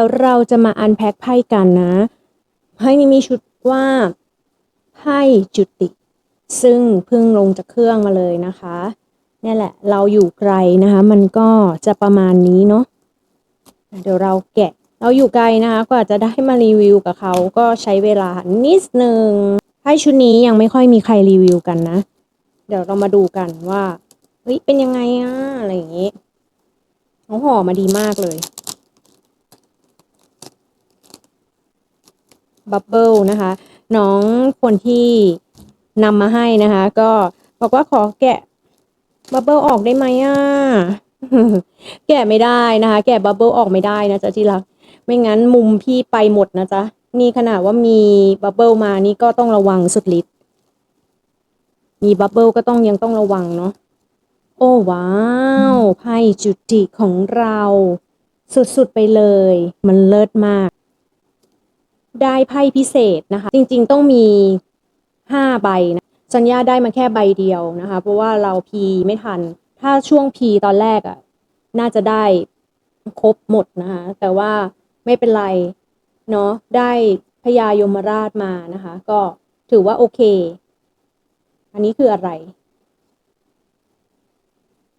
ดี๋ยวเราจะมาอันแพ็คไพ่กันนะไพ่นี้มีชุดว่าไพ่จุติ ซึ่งเพิ่งลงจากเครื่องมาเลยนะคะนี่แหละ เราอยู่ไกลนะคะ มันก็จะประมาณนี้เนาะเดี๋ยวเราแกะ เราอยู่ไกลนะคะกว่าจะได้มารีวิวกับเขาก็ใช้เวลานิดนึงไพ่ชุดนี้ยังไม่ค่อยมีใครรีวิวกันนะ เดี๋ยวเรามาดูกันว่าเฮ้ยเป็นยังไงอะอะไรอย่างงี้เขาห่อมาดีมากเลย บับเบิลนะคะ น้องคนที่นำมาให้นะคะ ก็บอกว่าขอแกะบับเบิลออกได้ไหมอะแกะไม่ได้นะคะ แกะบับเบิลออกไม่ได้นะจ๊ะที่รัก ไม่งั้นมุมพี่ไปหมดนะจ๊ะนี่ขนาดว่ามีบับเบิลมานี่ก็ต้องระวังสุดฤทธิ์มีบับเบิลก็ต้องยังต้องระวังเนาะโอ้ว้าวไพ่จุติของเรา สุดๆไปเลย มันเลิศมาก ได้ไพ่พิเศษนะคะ จริงๆต้องมีห้าใบนะสัญญาได้มาแค่ใบเดียวนะคะ เพราะว่าเราพีไม่ทัน ถ้าช่วงพีตอนแรกอะ่ะ น่าจะได้ครบหมดนะคะ แต่ว่าไม่เป็นไร เนาะได้พญายมราชมานะคะ ก็ถือว่าโอเค อันนี้คืออะไร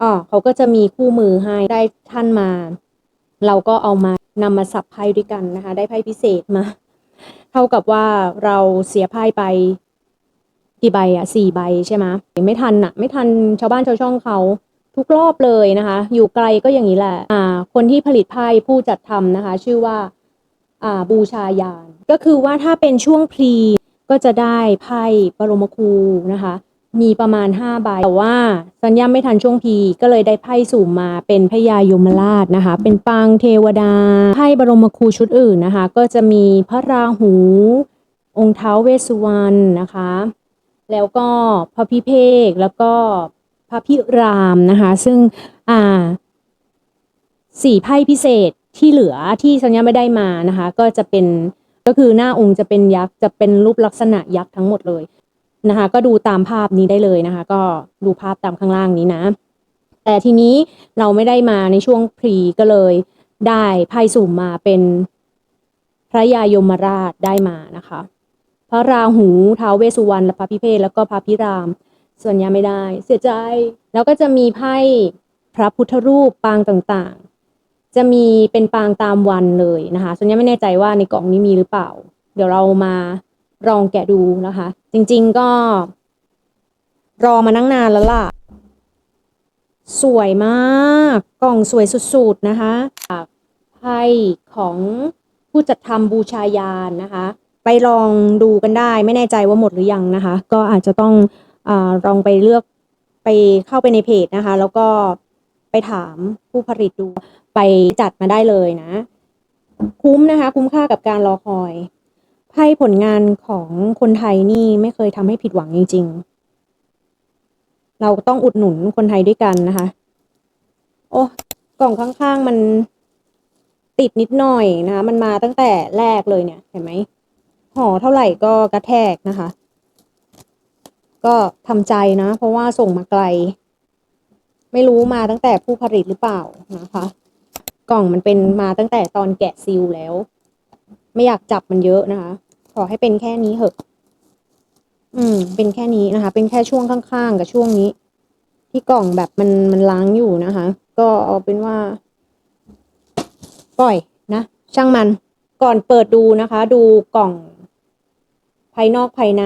อ๋อเขาก็จะมีคู่มือให้ได้ท่านมา เราก็เอามานำมาสับไพ่ด้วยกันนะคะ ได้ไพ่พิเศษมา เท่ากับว่าเราเสียไพ่ไปกี่ใบอะสี่ใบใช่ไหมไม่ทันอะไม่ทันชาวบ้านชาวช่องเขาทุกรอบเลยนะคะ อยู่ไกลก็อย่างนี้แหละอ่าคนที่ผลิตไพ่ผู้จัดทำนะคะ ชื่อว่าอ่าบูชายาน ก็คือว่าถ้าเป็นช่วงพรีก็จะได้ไพ่ปรมครูนะคะ มีประมาณ5ใบแต่ว่าสัญญาไม่ทันช่วงพีก็เลยได้ไพ่สุ่มมาเป็นพญายมราชนะคะ เป็นปางเทวดาไพ่บรมครูชุดอื่นนะคะ ก็จะมีพระราหู องค์เท้าเวสสุวรรณนะคะ แล้วก็พระพิเภกแล้วก็พระพิรามนะคะ ซึ่งอ่าสี่ไพ่พิเศษที่เหลือที่สัญญาไม่ได้มานะคะ ก็จะเป็นก็คือหน้าองค์จะเป็นยักษ์จะเป็นรูปลักษณะยักษ์ทั้งหมดเลย นะคะ ก็ดูตามภาพนี้ได้เลยนะคะ ก็ดูภาพตามข้างล่างนี้นะ แต่ทีนี้เราไม่ได้มาในช่วงพรีก็เลย ได้ไพ่สุ่มมาเป็นพระยายมราชได้มานะคะ พระราหูท้าวเวสุวรรณและพระพิเภกแล้วก็พระพิราม ส่วนยาไม่ได้ เสียใจ แล้วก็จะมีไพ่พระพุทธรูปปางต่างๆ จะมีเป็นปางตามวันเลยนะคะ ส่วนยาไม่แน่ใจว่าในกล่องนี้มีหรือเปล่า เดี๋ยวเรามา ลองแกะดูนะคะ จริงๆก็ รอมานั่งนานแล้วล่ะ สวยมากกล่องสวยสุดๆนะคะจากไพ่ของผู้จัดทำบูชายานนะคะ ไปลองดูกันได้ไม่แน่ใจว่าหมดหรือยังนะคะ ก็อาจจะต้องอาลองไปเลือกไปเข้าไปในเพจนะคะ แล้วก็ไปถามผู้ผลิตดูไปจัดมาได้เลยนะ คุ้มนะคะ คุ้มค่ากับการรอคอย ไพ่ผลงานของคนไทยนี่ไม่เคยทำให้ผิดหวังจริง ๆ เราต้องอุดหนุนคนไทยด้วยกันนะคะ โอ้กล่องข้างๆมันติดนิดหน่อยนะคะ มันมาตั้งแต่แรกเลยเนี่ย เห็นไหมห่อเท่าไหร่ก็กระแทกนะคะ ก็ทำใจนะ เพราะว่าส่งมาไกล ไม่รู้มาตั้งแต่ผู้ผลิตหรือเปล่านะคะ กล่องมันเป็นมาตั้งแต่ตอนแกะซีลแล้ว ไม่อยากจับมันเยอะนะคะ ขอให้เป็นแค่นี้เหอะ อืม เป็นแค่นี้นะคะ เป็นแค่ช่วงข้างๆกับช่วงนี้ ที่กล่องแบบมันมันล้างอยู่นะคะ ก็เอาเป็นว่า ปล่อยนะช่างมัน ก่อนเปิดดูนะคะ ดูกล่อง ภายนอกภายใน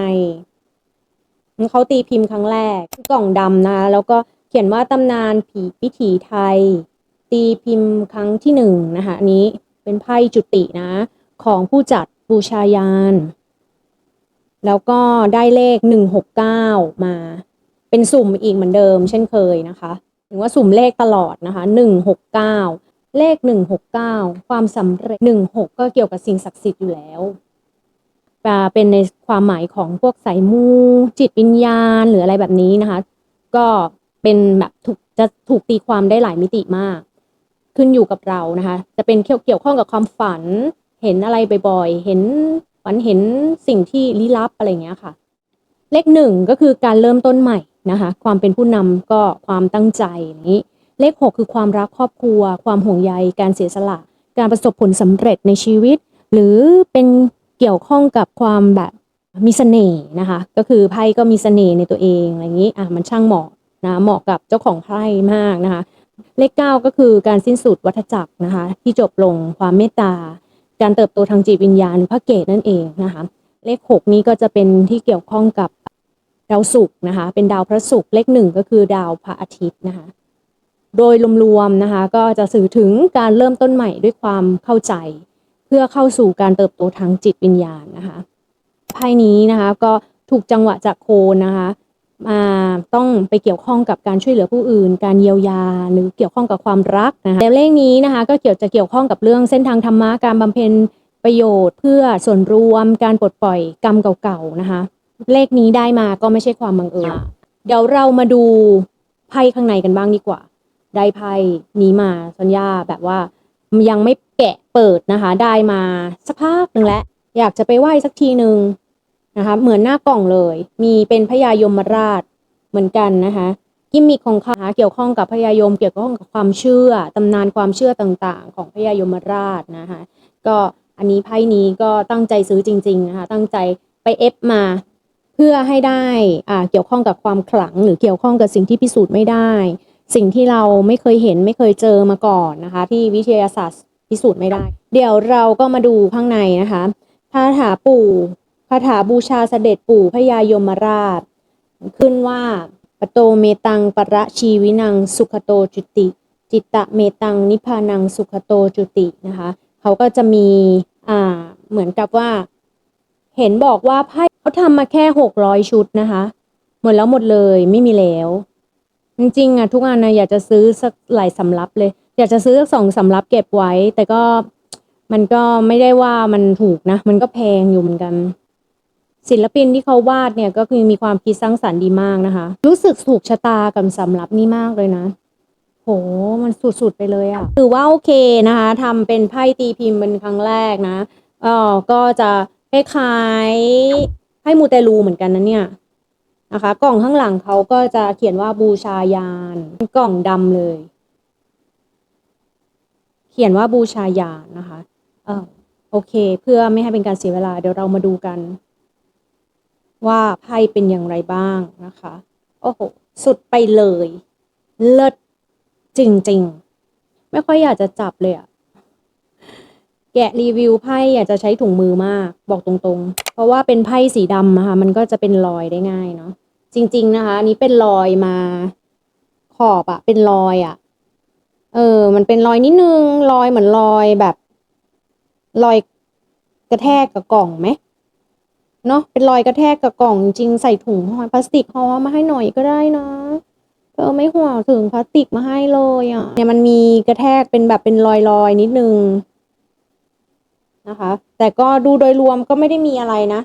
เขาตีพิมพ์ครั้งแรกกล่องดำนะแล้วก็เขียนว่าตำนานผีพิถีไทย ตีพิมพ์ครั้งที่หนึ่งนะคะนี้เป็นไพ่จุตินะ ของผู้จัดบูชายาน แล้วก็ได้เลขหนึ่งหกเก้ามา เป็นสุ่มอีกเหมือนเดิม เช่นเคยนะคะ ถึงว่าสุ่มเลขตลอดนะคะหนึ่งหกเก้าเลขหนึ่งหกเก้าความสำเร็จหนึ่งหกก็เกี่ยวกับสิ่งศักดิ์สิทธิ์อยู่แล้วเป็นในความหมายของพวกสายมูจิตวิญญาณหรืออะไรแบบนี้นะคะ ก็เป็นแบบถูกจะถูกตีความได้หลายมิติมาก ขึ้นอยู่กับเรานะคะ จะเป็นเกี่ยวเกี่ยวข้องกับความฝัน เห็นอะไรบ่อยๆ เห็นฝันเห็นสิ่งที่ลี้ลับอะไรเงี้ยค่ะ เลขหนึ่งก็คือการเริ่มต้นใหม่นะคะ ความเป็นผู้นำก็ความตั้งใจนี้ เลขหกคือความรักครอบครัว ความห่วงใย การเสียสละ การประสบผลสำเร็จในชีวิต หรือเป็นเกี่ยวข้องกับความแบบมีเสน่ห์นะคะ ก็คือไพ่ก็มีเสน่ห์ในตัวเองอะไรอย่างนี้อะมันช่างเหมาะนะเหมาะกับเจ้าของไพ่มากนะคะ เลขเก้าก็คือการสิ้นสุดวัฏจักรนะคะ ที่จบลงความเมตตา การเติบโตทางจิตวิญญาณหรือพระเกตนั่นเองนะคะเลขหกนี้ก็จะเป็นที่เกี่ยวข้องกับดาวศุกร์นะคะ เป็นดาวพระศุกร์เลขหนึ่งก็คือดาวพระอาทิตย์นะคะ โดยรวมๆนะคะ ก็จะสื่อถึงการเริ่มต้นใหม่ด้วยความเข้าใจ เพื่อเข้าสู่การเติบโตทางจิตวิญญาณนะคะไพ่นี้นะคะก็ถูกจังหวะจากโคนนะคะ ต้องไปเกี่ยวข้องกับการช่วยเหลือผู้อื่น การเยียวยาหรือเกี่ยวข้องกับความรักนะคะแล้วเลขนี้นะคะก็เกี่ยวจะเกี่ยวข้องกับเรื่องเส้นทางธรรมะการบำเพ็ญประโยชน์เพื่อส่วนรวม การปลดปล่อยกรรมเก่าๆนะคะเลขนี้ได้มาก็ไม่ใช่ความบังเอิญเดี๋ยวเรามาดูไพ่ข้างในกันบ้างดีกว่า ได้ไพ่นี้มาสัญญาแบบว่ายังไม่แกะเปิดนะคะ ได้มาสักพักหนึ่งแล้วอยากจะไปไหว้สักทีหนึ่ง นะคะเหมือนหน้ากล่องเลย มีเป็นพญายมราชเหมือนกันนะคะกิมมิคของเขาเกี่ยวข้องกับพญายมเกี่ยวข้องกับความเชื่อตำนานความเชื่อต่างๆ ของพญายมราชนะคะก็อันนี้ไพ่นี้ก็ตั้งใจซื้อจริงๆนะคะตั้งใจไปเอฟมาเพื่อให้ได้อ่าเกี่ยวข้องกับความขลัง หรือเกี่ยวข้องกับสิ่งที่พิสูจน์ไม่ได้ สิ่งที่เราไม่เคยเห็นไม่เคยเจอมาก่อนนะคะ ที่วิทยาศาสตร์พิสูจน์ไม่ได้ เดี๋ยวเราก็มาดูข้างในนะคะคาถาปู่ คาถาบูชาเสด็จปู่พญายมราช ขึ้นว่าปโตเมตังประชีวินังสุขโตจุติ จิตตะเมตังนิพพานังสุขโตจุตินะคะเขาก็จะมีอ่าเหมือนกับว่า เห็นบอกว่าไพ่เขาทำมาแค่หกร้อยชุดนะคะ หมดแล้วหมดเลยไม่มีแล้ว จริงๆอะทุกอันนะอยากจะซื้อสักหลายสำรับเลย อยากจะซื้อสักสองสำรับเก็บไว้ แต่ก็มันก็ไม่ได้ว่ามันถูกนะ มันก็แพงอยู่เหมือนกัน ศิลปินที่เขาวาดเนี่ยก็คือมีความคิดสร้างสรรค์ดีมากนะคะ รู้สึกถูกชะตากับสำรับนี้มากเลยนะ โห มันสุดๆไปเลยอะถือว่าโอเคนะคะทำเป็นไพ่ตีพิมพ์เป็นครั้งแรกนะเออก็จะคล้ายๆไพ่มูเตลูเหมือนกันนะเนี่ยนะคะ กล่องข้างหลังเขาก็จะเขียนว่าบูชายานเป็นกล่องดำเลย เขียนว่าบูชายานนะคะ เออโอเค เพื่อไม่ให้เป็นการเสียเวลาเดี๋ยวเรามาดูกัน ว่าไพ่เป็นอย่างไรบ้างนะคะ โอ้โห สุดไปเลย เลิศจริงๆ ไม่ค่อยอยากจะจับเลยอะแกะรีวิวไพ่อยากจะใช้ถุงมือมาก บอกตรงๆ เพราะว่าเป็นไพ่สีดำอะค่ะมันก็จะเป็นรอยได้ง่ายเนาะจริง ๆ นะคะ อันนี้เป็นรอยมาขอบอะเป็นรอยอะเออ มันเป็นรอยนิดนึงรอยเหมือนรอยแบบ รอยกระแทกกับกล่องไหม เนาะเป็นรอยกระแทกกับกล่องจริงใส่ถุงห่อพลาสติกห่อมาให้หน่อยก็ได้นะเธอไม่ห่วงถึงพลาสติกมาให้เลยอะเนี่ยมันมีกระแทกเป็นแบบเป็นรอยๆนิดนึงนะคะ แต่ก็ดูโดยรวมก็ไม่ได้มีอะไรนะ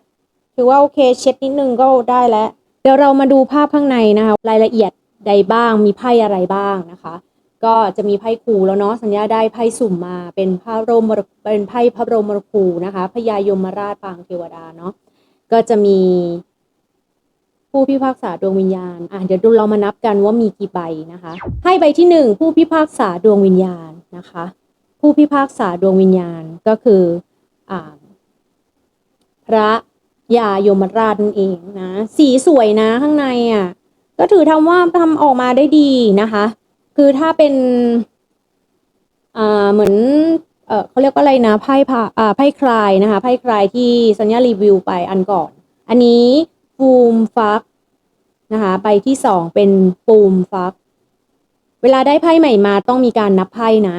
ถือว่าโอเคเช็ดนิดนึงก็ได้แล้ว เดี๋ยวเรามาดูภาพข้างในนะคะรายละเอียดใดบ้างมีไพ่อะไรบ้างนะคะ ก็จะมีไพ่คูแล้วเนาะสัญญาได้ไพ่สุ่มมาเป็นพระรมเป็นไพ่พระรมครูนะคะพญายมราชปางเทวดาเนาะ ก็จะมีผู้พิพากษาดวงวิญญาณ อะเดี๋ยวเรามานับกันว่ามีกี่ใบนะคะไพ่ใบที่หนึ่งผู้พิพากษาดวงวิญญาณนะคะ ผู้พิพากษาดวงวิญญาณก็คืออ่าพระยายมราชนั่นเองนะ สีสวยนะข้างในอะ ก็ถือทำว่าทำออกมาได้ดีนะคะ คือถ้าเป็นอ่าเหมือน เออเขาเรียกว่าอะไรนะไพ่พาอ่าไพ่คลายนะคะไพ่คลายที่สัญญารีวิวไปอันก่อน อันนี้ฟูมฟักนะคะใบที่สองเป็นฟูมฟัก เวลาได้ไพ่ใหม่มาต้องมีการนับไพ่นะ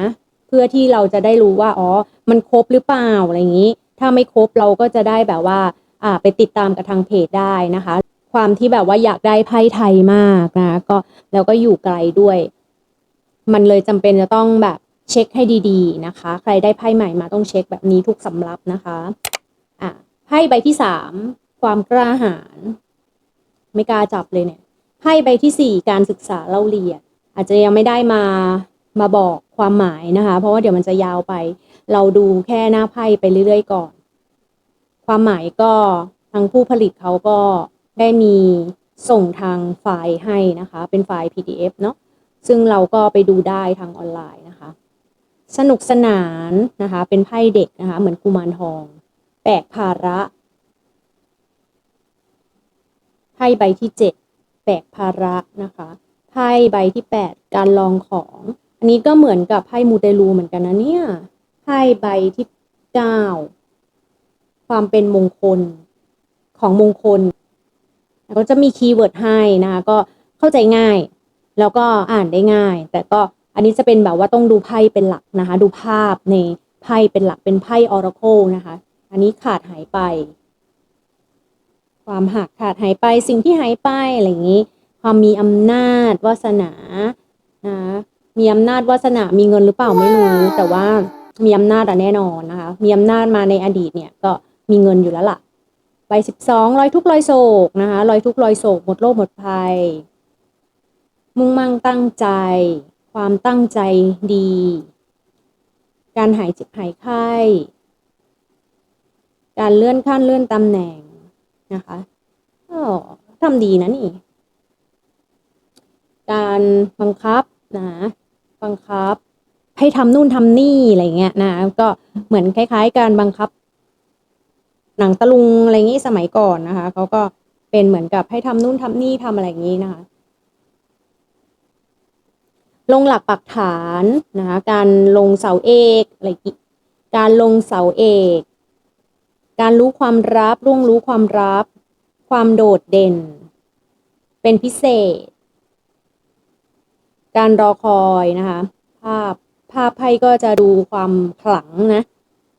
เพื่อที่เราจะได้รู้ว่าอ๋อมันครบหรือเปล่าอะไรอย่างนี้ ถ้าไม่ครบเราก็จะได้แบบว่าอ่าไปติดตามกับทางเพจได้นะคะ ความที่แบบว่าอยากได้ไพ่ไทยมากนะก็แล้วก็อยู่ไกลด้วย มันเลยจำเป็นจะต้องแบบ เช็คให้ดีๆนะคะ ใครได้ไพ่ใหม่มาต้องเช็คแบบนี้ทุกสำรับนะคะอะไพ่ใบที่สามความกล้าหาญไม่กล้าจับเลยเนี่ยไพ่ใบที่สี่การศึกษาเล่าเรียนอาจจะยังไม่ได้มามาบอกความหมายนะคะ เพราะว่าเดี๋ยวมันจะยาวไป เราดูแค่หน้าไพ่ไปเรื่อยๆก่อน ความหมายก็ทางผู้ผลิตเขาก็ได้มีส่งทางไฟล์ให้นะคะ เป็นไฟล์ PDF เนาะซึ่งเราก็ไปดูได้ทางออนไลน์นะคะ สนุกสนานนะคะ เป็นไพ่เด็กนะคะ เหมือนกุมารทองแบกภาระไพ่ใบที่เจ็ดแบกภาระนะคะไพ่ใบที่แปดการลองของ อันนี้ก็เหมือนกับไพ่มูเตลูเหมือนกันนะเนี่ยไพ่ใบที่เก้าความเป็นมงคลของมงคลแล้วก็จะมีคีย์เวิร์ดให้นะคะ ก็เข้าใจง่าย แล้วก็อ่านได้ง่าย แต่ก็ อันนี้จะเป็นแบบว่าต้องดูไพ่เป็นหลักนะคะ ดูภาพในไพ่เป็นหลักเป็นไพ่ออราโคนะคะ อันนี้ขาดหายไป ความหักขาดหายไปสิ่งที่หายไปอะไรอย่างนี้ ความมีอำนาจวาสนานะมีอำนาจวาสนามีเงินหรือเปล่าไม่รู้แต่ว่ามีอำนาจอะแน่นอนนะคะ มีอำนาจมาในอดีตเนี่ยก็มีเงินอยู่แล้วล่ะใบสิบสองรอยทุกข์รอยโศกนะคะรอยทุกข์รอยโศกหมดโรคหมดภัย มุ่งมั่งตั้งใจ ความตั้งใจดี การหายเจ็บหายไข้ การเลื่อนขั้นเลื่อนตำแหน่งนะคะก็ทำดีนะนี่ การบังคับนะบังคับ ให้ทำนู่นทำนี่อะไรเงี้ยนะ ก็เหมือนคล้าย ๆ การบังคับ หนังตะลุงอะไรอย่างงี้สมัยก่อนนะคะเขาก็เป็นเหมือนกับให้ทำนู่นทำนี่ทำอะไรอย่างนี้นะคะ ลงหลักปักฐานนะคะการลงเสาเอกอะไรอีกการลงเสาเอก การรู้ความลับร่วงรู้ความลับ ความโดดเด่น เป็นพิเศษ การรอคอยนะคะภาพภาพไพ่ก็จะดูความขลังนะ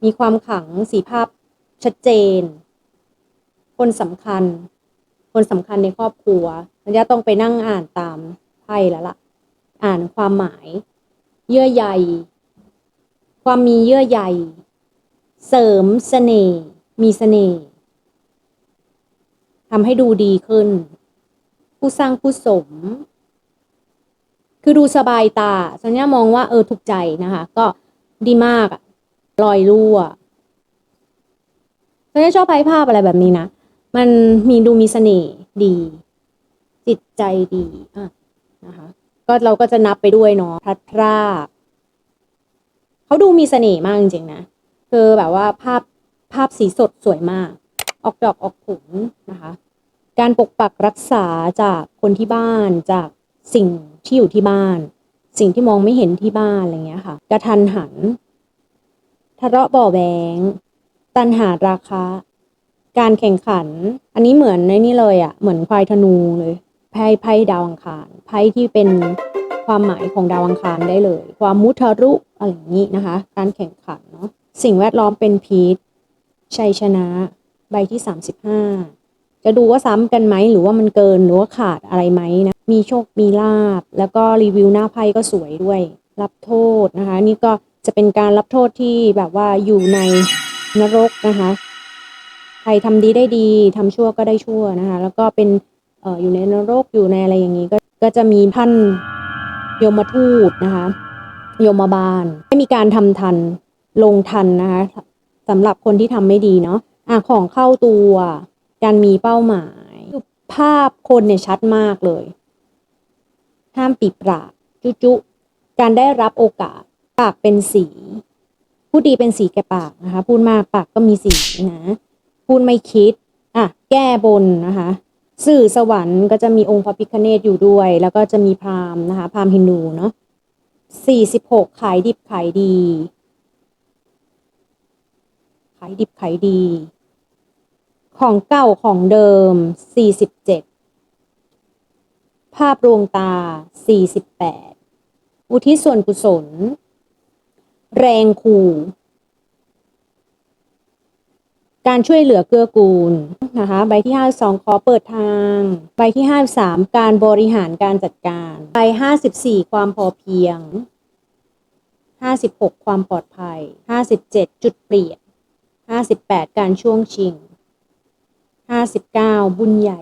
มีความขลังสีภาพชัดเจน คนสำคัญ คนสำคัญในครอบครัวมันจะต้องไปนั่งอ่านตามไพ่แล้วล่ะ อ่านความหมาย เยื่อใยความมีเยื่อใยเสริมเสน่ห์มีเสน่ห์ทำให้ดูดีขึ้น ผู้สร้างผู้สม คือดูสบายตาสัญญามองว่าเออถูกใจนะคะ ก็ดีมากอะรอยรั่วสัญญาชอบไพ่ภาพอะไรแบบนี้นะ มันมีดูมีเสน่ห์ดี จิตใจดีอะนะคะ ก็เราก็จะนับไปด้วยเนาะพลัดพรากเขาดูมีเสน่ห์มากจริงๆนะคือแบบว่าภาพภาพสีสดสวยมาก ออกดอกออกผลนะคะ การปกปักรักษาจากคนที่บ้านจากสิ่งที่อยู่ที่บ้าน สิ่งที่มองไม่เห็นที่บ้านอะไรเงี้ยค่ะกระทันหันทะเลาะบ่อแบงตันหาราคาการแข่งขัน อันนี้เหมือนในนี่เลยอะ่ะ เหมือนควายธนูเลย ไพ่ไพ่ดาวอังคารไพ่ที่เป็นความหมายของดาวอังคารได้เลย ความมุทะรุอะไรอย่างนี้นะคะ การแข่งขันเนาะสิ่งแวดล้อมเป็นพีชชัยชนะ ใบที่สามสิบห้าจะดูว่าซ้ำกันไหมหรือว่ามันเกินหรือว่าขาดอะไรไหมนะมีโชคมีลาบ แล้วก็รีวิวหน้าไพ่ก็สวยด้วย รับโทษนะคะ นี่ก็จะเป็นการรับโทษที่แบบว่าอยู่ในนรกนะคะใครทำดีได้ดีทำชั่วก็ได้ชั่วนะคะ แล้วก็เป็น อ่ออยู่ในนรกอยู่ในอะไรอย่างนี้ ก็ก็จะมีท่านโยมทูตนะคะ โยมบาลให้มีการทำทันลงทันนะคะสำหรับคนที่ทำไม่ดีเนาะอะของเข้าตัวการมีเป้าหมายภาพคนเนี่ยชัดมากเลย ห้ามปีปรากจุจุการได้รับโอกาสปากเป็นสีพูดดีเป็นสีแก่ปากนะคะ พูดมากปากก็มีสีนะ พูดไม่คิด อะ แก้บนนะคะ สื่อสวรรค์ก็จะมีองค์พระพิคเนตอยู่ด้วย แล้วก็จะมีพราหมณ์นะคะพราหมณ์ฮินดูเนาะสี่สิบหกขายดิบขายดี ขายดิบขายดี ของเก่าของเดิมสี่สิบเจ็ดภาพรวงตา48อุทิศส่วนกุศล แรงคู การช่วยเหลือเกื้อกูลนะคะใบที่ 52 ขอเปิดทาง ใบที่ 53 การบริหารการจัดการ ใบ 54 ความพอเพียง 56 ความปลอดภัย 57 จุดเปลี่ยน 58 การช่วงชิง 59 บุญใหญ่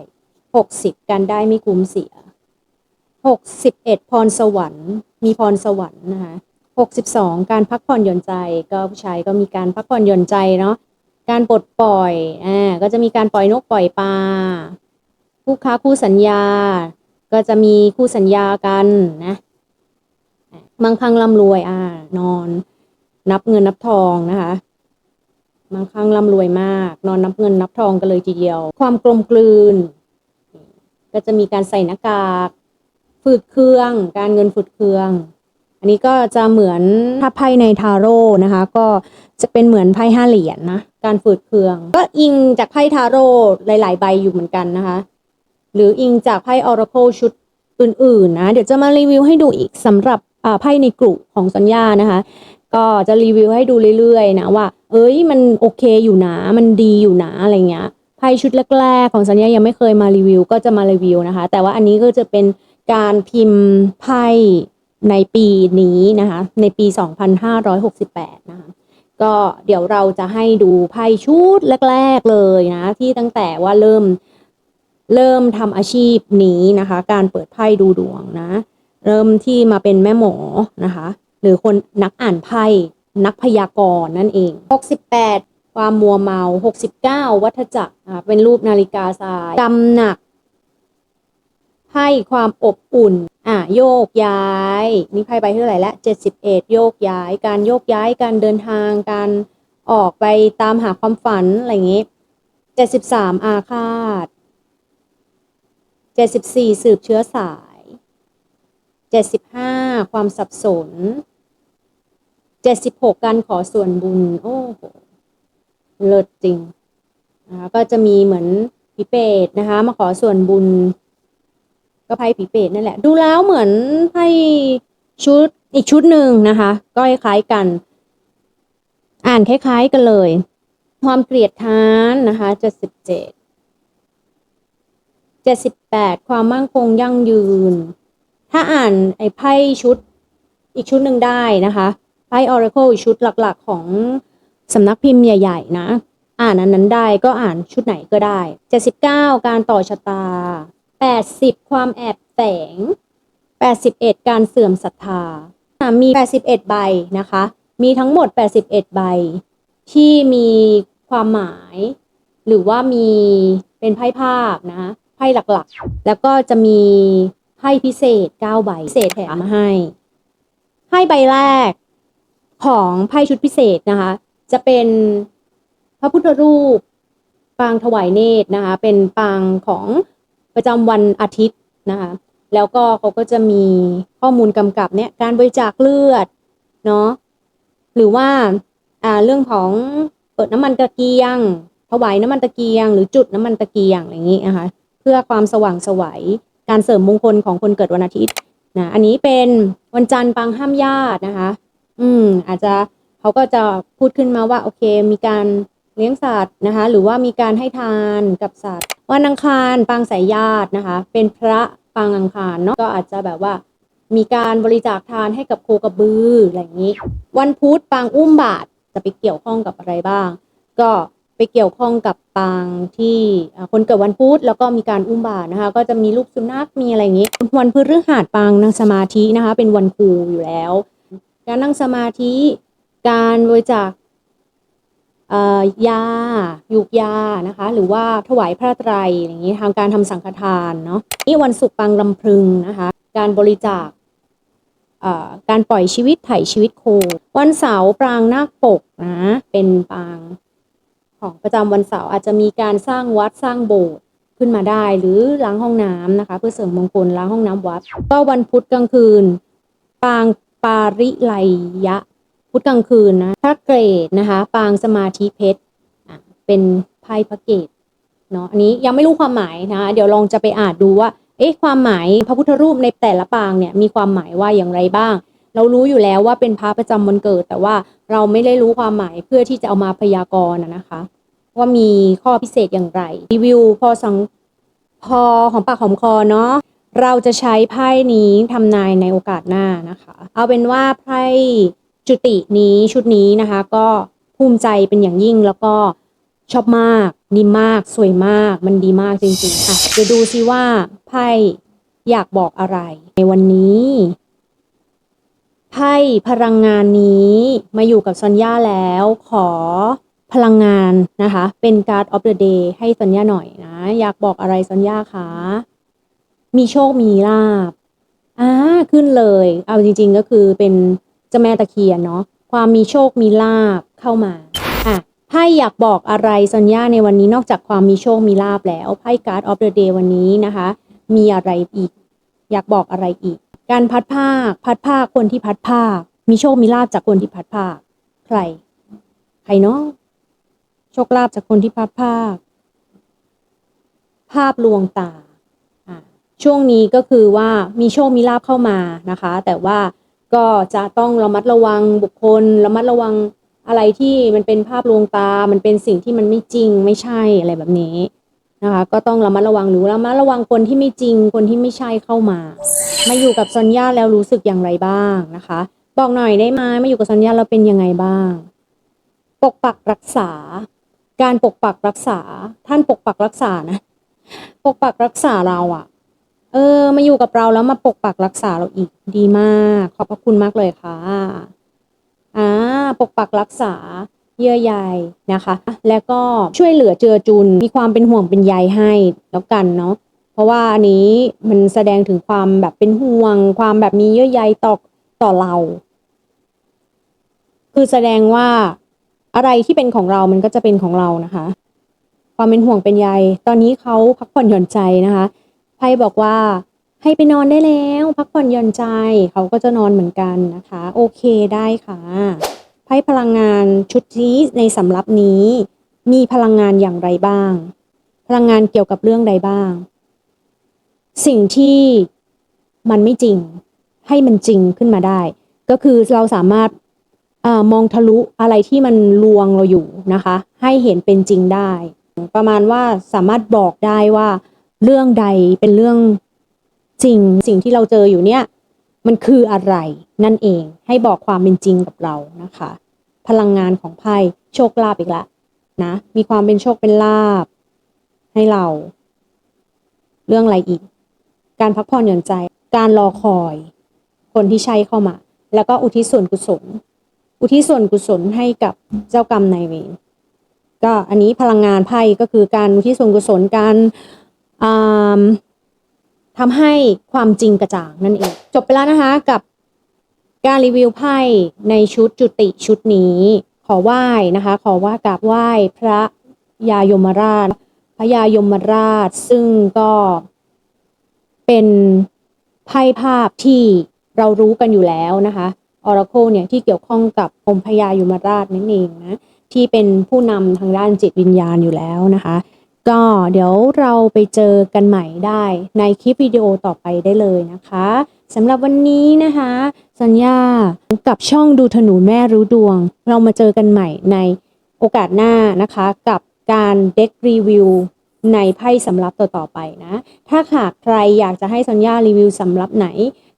60 การได้ไม่คุ้มเสียหกสิบเอ็ดพรสวรรค์ มีพรสวรรค์นะคะหกสิบสองการพักผ่อนหย่อนใจก็ผู้ชายก็มีการพักผ่อนหย่อนใจเนาะ การปลดปล่อยอ่าก็จะมีการปล่อยนกปล่อยปลาคู่ค้าคู่สัญญา ก็จะมีคู่สัญญากันนะมั่งคั่งร่ำรวยอ่านอน นับเงินนับทองนะคะบางครั้งร่ำรวยมาก นอนนับเงินนับทองกันเลยทีเดียว ความกลมกลืน ก็จะมีการใส่หน้ากากฝึกเครื่อง การเงินฝึกเครื่อง อันนี้ก็จะเหมือนถ้าไพ่ในทาโร่นะคะ ก็จะเป็นเหมือนไพ่ห้าเหรียญนะ การฝึกเคือง ก็อิงจากไพ่ทาโร่หลาย ๆ ใบอยู่เหมือนกันนะคะ หรืออิงจากไพ่ออราโคชุดอื่น ๆ นะ เดี๋ยวจะมารีวิวให้ดูอีกสำหรับไพ่ในกลุ่มของสัญญานะคะ ก็จะรีวิวให้ดูเรื่อย ๆ นะว่า เอ้ยมันโอเคอยู่นะมันดีอยู่นะอะไรเงี้ยไพ่ชุดแรก ๆ ของสัญญายังไม่เคยมารีวิว ก็จะมารีวิวนะคะ แต่ว่าอันนี้ก็จะเป็นการพิมพ์ไพ่ในปีนี้นะคะ ในปี 2568 นะคะ ก็เดี๋ยวเราจะให้ดูไพ่ชุดแรก ๆเลยนะ ที่ตั้งแต่ว่าเริ่มเริ่มทำอาชีพนี้นะคะ การเปิดไพ่ดูดวงนะ เริ่มที่มาเป็นแม่หมอนะคะ หรือคนนักอ่านไพ่นักพยากรณ์นั่นเอง 68 ความมัวเมา 69 วัฏจักรเป็นรูปนาฬิกาทรายกำหนักไพ่ความอบอุ่น อะโยกย้ายนี่ไพ่ใบที่เท่าไหร่แล้ว71โยกย้าย การโยกย้ายการเดินทางการออกไปตามหาความฝันอะไรอย่างงี้73อาฆาต74สืบเชื้อสาย75ความสับสน76กการขอส่วนบุญ โอ้โหเลิศจริงนะคะก็จะมีเหมือนผีเปตนะคะ มาขอส่วนบุญ ก็ไพ่ผีเปรตนั่นแหละ ดูแล้วเหมือนไพ่ชุดอีกชุดหนึ่งนะคะ ก็คล้ายกัน อ่านคล้ายๆกันเลย ความเกลียดค้านนะคะ77 78ความมั่งคงยั่งยืน ถ้าอ่านไอ้ไพ่ชุดอีกชุดหนึ่งได้นะคะไพ่ Oracle อีกชุดหลักๆ ของสำนักพิมพ์ใหญ่ ๆ นะ อ่านอันนั้นได้ก็อ่านชุดไหนก็ได้79การต่อชะตา 80 ความแอบแฝง 81 การเสื่อมศรัทธา มี 81 ใบนะคะ มีทั้งหมด 81 ใบ ที่มีความหมาย หรือว่ามีเป็นไพ่ภาพนะไพ่หลักๆ แล้วก็จะมีไพ่พิเศษ 9 ใบพิเศษแถมมาให้ไพ่ใบแรกของไพ่ชุดพิเศษนะคะ จะเป็นพระพุทธรูปปางถวายเนตรนะคะ เป็นปางของ ประจำวันอาทิตย์นะคะแล้วก็เขาก็จะมีข้อมูลกำกับเนี่ยการบริจาคเลือดเนาะหรือว่าอ่าเรื่องของเปิดน้ำมันตะเกียงถวายน้ำมันตะเกียง หรือจุดน้ำมันตะเกียงอะไรอย่างนี้นะคะเพื่อความสว่างสวัยการเสริมมงคลของคนเกิดวันอาทิตย์นะอันนี้เป็นวันจันทร์ปางห้ามญาตินะคะ อืมอาจจะเขาก็จะพูดขึ้นมาว่าโอเค มีการเลี้ยงสัตว์นะคะ หรือว่ามีการให้ทานกับสัตว์ วันอังคารปางสายญาตินะคะ เป็นพระปางอังคารเนาะก็อาจจะแบบว่า มีการบริจาคทานให้กับโคกระบืออะไรอย่างนี้ วันพุธปางอุ้มบาตรจะไปเกี่ยวข้องกับอะไรบ้าง ก็ไปเกี่ยวข้องกับปางที่คนเกิดวันพุธแล้วก็มีการอุ้มบาตรนะคะ ก็จะมีลูกสุนัขมีอะไรอย่างนี้ วันพฤหัสปางนั่งสมาธินะคะ เป็นวันครูอยู่แล้ว การนั่งสมาธิการบริจาค ยายูกยานะคะ หรือว่าถวายพระไตรอย่างนี้ทางการทำสังฆทานเนาะนี่วันศุกร์ปังลำพึงนะคะ การบริจาคการปล่อยชีวิตไถ่ชีวิตโค วันเสาร์ปรางนาคปกนะเป็นปางของประจำวันเสาร์อาจจะมีการสร้างวัดสร้างโบสถ์ขึ้นมาได้ หรือล้างห้องน้ำนะคะ เพื่อเสริมมงคลล้างห้องน้ำวัด ก็วันพุธกลางคืน ปางปาริไลยะ พุธกลางคืนนะพระเกรดนะคะ ปางสมาธิเพชรเป็นไพ่พระเกตเนาะอันนี้ยังไม่รู้ความหมายนะคะเดี๋ยวลองจะไปอ่านดูว่า เอ๊ะความหมายพระพุทธรูปในแต่ละปางเนี่ยมีความหมายว่าอย่างไรบ้าง เรารู้อยู่แล้วว่าเป็นพระประจำวันเกิด แต่ว่าเราไม่ได้รู้ความหมายเพื่อที่จะเอามาพยากรณ์นะคะ ว่ามีข้อพิเศษอย่างไรรีวิวพอสังพอของปากหอมคอเนาะเราจะใช้ไพ่นี้ทำนายในโอกาสหน้านะคะ เอาเป็นว่าไพ่ จุตินี้ชุดนี้นะคะ ก็ภูมิใจเป็นอย่างยิ่งแล้วก็ชอบมากดีมาก สวยมาก มันดีมากจริงๆอะเดี๋ยวดูซิว่าไพ่อยากบอกอะไร ในวันนี้ไพ่พลังงานนี้มาอยู่กับซอนย่าแล้วขอพลังงานนะคะ เป็นการ์ดออฟเดอะเดย์ให้ซอนย่าหน่อยนะ อยากบอกอะไรซอนย่าคะมีโชคมีลาบอ่าขึ้นเลย เอาจริง ๆก็คือเป็น จ้าแม่ตะเคียนเนาะความมีโชคมีลาบเข้ามาอะไพ่อยากบอกอะไรสัญญาในวันนี้นอกจากความมีโชคมีลาบแล้วไพ่การ์ดออฟเดอะเดย์วันนี้นะคะ มีอะไรอีก อยากบอกอะไรอีก การพัดภาคพัดภาคคนที่พัดภาค มีโชคมีลาบจากคนที่พัดภาค ใคร ใครเนาะโชคลาภจากคนที่พัดภาค ภาพลวงตาช่วงนี้ก็คือว่ามีโชคมีลาบเข้ามานะคะ แต่ว่า ก็จะต้องระมัดระวังบุคคล ระมัดระวังอะไรที่มันเป็นภาพลวงตา มันเป็นสิ่งที่มันไม่จริงไม่ใช่อะไรแบบนี้นะคะ ก็ต้องระมัดระวังหรือระมัดระวังคนที่ไม่จริง คนที่ไม่ใช่เข้ามา มาอยู่กับซอนยาแล้วรู้สึกอย่างไรบ้างนะคะ บอกหน่อยได้ไหมมาอยู่กับซอนยาแล้วเป็นยังไงบ้าง ปกปักรักษา การปกปักรักษา ท่านปกปักรักษานะ ปกปักรักษาเราอะ เออ มาอยู่กับเราแล้วมาปกปักรักษาเราอีกดีมาก ขอบพระคุณมากเลยค่ะอ่าปกปักรักษาเยื่อใยนะคะ แล้วก็ช่วยเหลือเจือจุน มีความเป็นห่วงเป็นใยให้แล้วกันเนาะเพราะว่าอันนี้มันแสดงถึงความแบบเป็นห่วง ความแบบมีเยื่อใยต่อต่อเรา คือแสดงว่าอะไรที่เป็นของเรามันก็จะเป็นของเรานะคะ ความเป็นห่วงเป็นใย ตอนนี้เขาพักผ่อนหย่อนใจนะคะ ไพ่บอกว่าให้ไปนอนได้แล้ว พักผ่อนหย่อนใจ เขาก็จะนอนเหมือนกันนะคะ โอเคได้ค่ะ ไพ่พลังงานชุดนี้ในสำรับนี้ มีพลังงานอย่างไรบ้าง พลังงานเกี่ยวกับเรื่องใดบ้าง สิ่งที่มันไม่จริง ให้มันจริงขึ้นมาได้ ก็คือเราสามารถอมองทะลุอะไรที่มันลวงเราอยู่นะคะ ให้เห็นเป็นจริงได้ ประมาณว่าสามารถบอกได้ว่า เรื่องใดเป็นเรื่องจริงสิ่งที่เราเจออยู่เนี่ยมันคืออะไรนั่นเองให้บอกความเป็นจริงกับเรานะคะ พลังงานของไพ่โชคลาภอีกแล้วนะมีความเป็นโชคเป็นลาภให้เรา เรื่องอะไรอีก การพักผ่อนหย่อนใจ การรอคอย คนที่ใช้เข้ามา แล้วก็อุทิศส่วนกุศล อุทิศส่วนกุศลให้กับเจ้ากรรมนายเวรก็อันนี้พลังงานไพ่ก็คือการอุทิศส่วนกุศลการ ทำให้ความจริงกระจ่างนั่นเอง จบไปแล้วนะคะกับการรีวิวไพ่ในชุดจุติชุดนี้ ขอไหว้นะคะ ขอว่ากราบไหว้พระยายมราช พระยายมราชซึ่งก็เป็นไพ่ภาพที่เรารู้กันอยู่แล้วนะคะออราโคเนี่ยที่เกี่ยวข้องกับองค์พญายมราชนั่นเองนะที่เป็นผู้นำทางด้านจิตวิญญาณอยู่แล้วนะคะ ก็เดี๋ยวเราไปเจอกันใหม่ได้ในคลิปวิดีโอต่อไปได้เลยนะคะสำหรับวันนี้นะคะ สัญญากับช่องดูถนูแม่รู้ดวง เรามาเจอกันใหม่ในโอกาสหน้านะคะ กับการเด็กรีวิวในไพ่สำรับต่อๆไปนะ ถ้าหากใครอยากจะให้สัญญารีวิวสำรับไหน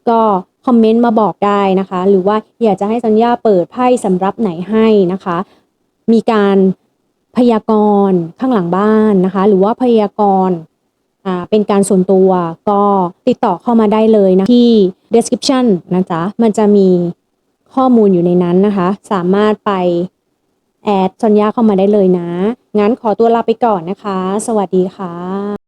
ก็คอมเมนต์มาบอกได้นะคะ หรือว่าอยากจะให้สัญญาเปิดไพ่สำรับไหนให้นะคะ มีการ พยากรณ์ข้างหลังบ้านนะคะ หรือว่าพยากรณ์เป็นการส่วนตัวก็ติดต่อเข้ามาได้เลยนะที่ description นะจ๊ะ มันจะมีข้อมูลอยู่ในนั้นนะคะ สามารถไปแอดซอนยาเข้ามาได้เลยนะ งั้นขอตัวลาไปก่อนนะคะ สวัสดีค่ะ